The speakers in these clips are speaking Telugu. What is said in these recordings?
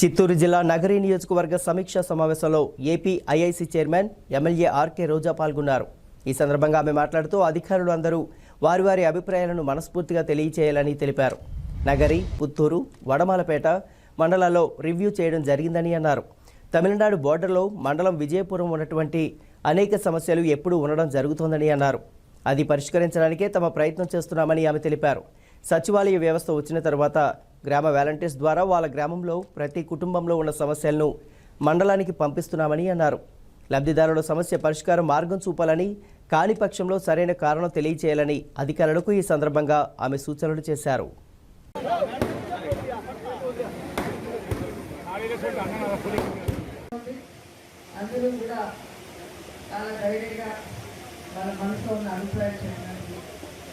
చిత్తూరు జిల్లా నగరీ నియోజకవర్గ సమీక్షా సమావేశంలో AP IIC chairman MLA RK Roja పాల్గొన్నారు. ఈ సందర్భంగా ఆమె మాట్లాడుతూ అధికారులు అందరూ వారి వారి అభిప్రాయాలను మనస్ఫూర్తిగా తెలియచేయాలని తెలిపారు. నగరి పుత్తూరు వడమాలపేట మండలాల్లో రివ్యూ చేయడం జరిగిందని అన్నారు. తమిళనాడు బోర్డర్లో మండలం విజయపురం ఉన్నటువంటి అనేక సమస్యలు ఎప్పుడూ ఉండడం జరుగుతోందని అన్నారు. అది పరిష్కరించడానికే తమ ప్రయత్నం చేస్తున్నామని ఆమె తెలిపారు. సచివాలయ వ్యవస్థ వచ్చిన తర్వాత గ్రామ వాలంటీర్స్ ద్వారా వాళ్ళ గ్రామంలో ప్రతి కుటుంబంలో ఉన్న సమస్యలను మండలానికి పంపిస్తున్నామని అన్నారు. లబ్ధిదారుల సమస్య పరిష్కారం మార్గం చూపాలని కాని పక్షంలో సరైన కారణం తెలియచేయాలని అధికారులకు ఈ సందర్భంగా ఆమె సూచనలు చేశారు. అందరూ కూడా చాలా ధైర్యంగా వాళ్ళ మనసులో ఉన్న అభిప్రాయం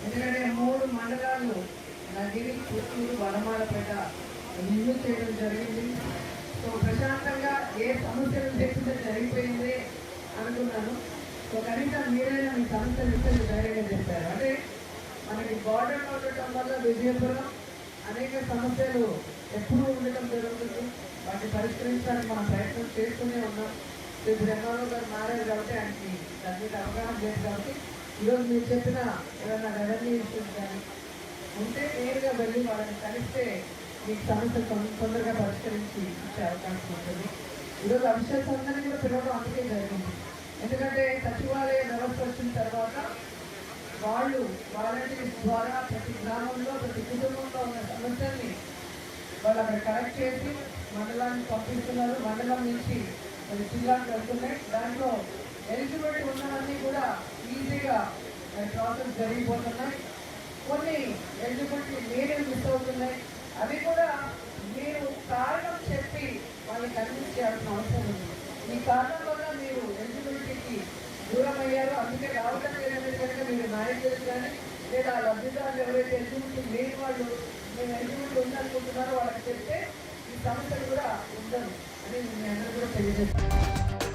ఎందుకంటే మూడు మండలాలు నగిరి పుత్తూరు వనమాలపేట నిన్ను చేయడం జరిగింది. సో ప్రశాంతంగా ఏ సమస్యలు లేకుండా జరిగిపోయింది అనుకున్నాను. సో కనీసం మీరైనా మీ సమస్యలు ఇస్తే ధైర్యంగా చెప్పారు. అంటే మనకి బార్డర్ ఉండటం వల్ల విజయపురం అనేక సమస్యలు ఎప్పుడూ ఉండటం జరుగుతుంది. వాటిని పరిష్కరించడానికి మనం ప్రయత్నం చేస్తూనే ఉన్నాం. రేపు ఎంఆర్ఓ గారు మారారు కాబట్టి ఆయనకి దాని మీద అవగాహన లేదు కాబట్టి ఈరోజు మీరు చెప్పిన ఏదైనా రెవెన్యూ ఇష్యూస్ కానీ ఉంటే నేరుగా వెళ్ళి వాళ్ళని కలిస్తే మీకు సమస్య తొందరగా పరిష్కరించి ఇచ్చే అవకాశం ఉంటుంది. ఈరోజు అవిశ్వాస అందరినీ కూడా పిలవడం అందుకే జరిగింది. ఎందుకంటే సచివాలయ వ్యవస్థ వచ్చిన తర్వాత వాళ్ళు వాలంటీర్స్ ద్వారా ప్రతి గ్రామంలో ప్రతి కుటుంబంలో ఉన్న సమస్యల్ని వాళ్ళు అక్కడ కలెక్ట్ చేసి మండలానికి పంపిస్తున్నారు. మండలం నుంచి అది జిల్లాకి వెళ్తున్నాయి. దాంట్లో ఎలిజిబిలిటీ ఉన్నవన్నీ కూడా ఈజీగా ప్రాసెస్ జరిగిపోతున్నాయి. కొన్ని ఎలిజిబిలిటీ మీరే మిస్ అవుతున్నాయి. అవి కూడా మీరు కారణం చెప్పి వాళ్ళకి కన్విన్స్ చేయాల్సిన అవసరం ఉంది. ఈ కారణం వల్ల మీరు ఎలిజిబిలిటీకి దూరం అయ్యారు. అందుకే రావడం లేదని కనుక మీరు నాయకులు కానీ లేదా లబ్ధిదారులు ఎవరైతే ఎలిజిబిలిటీ లేని వాళ్ళు మేము ఎలిజిబిలిటీ ఉందనుకుంటున్నారో వాళ్ళకి చెప్తే ఈ సమస్యలు కూడా ఉండదు అని మీ అందరూ కూడా తెలియజేస్తాను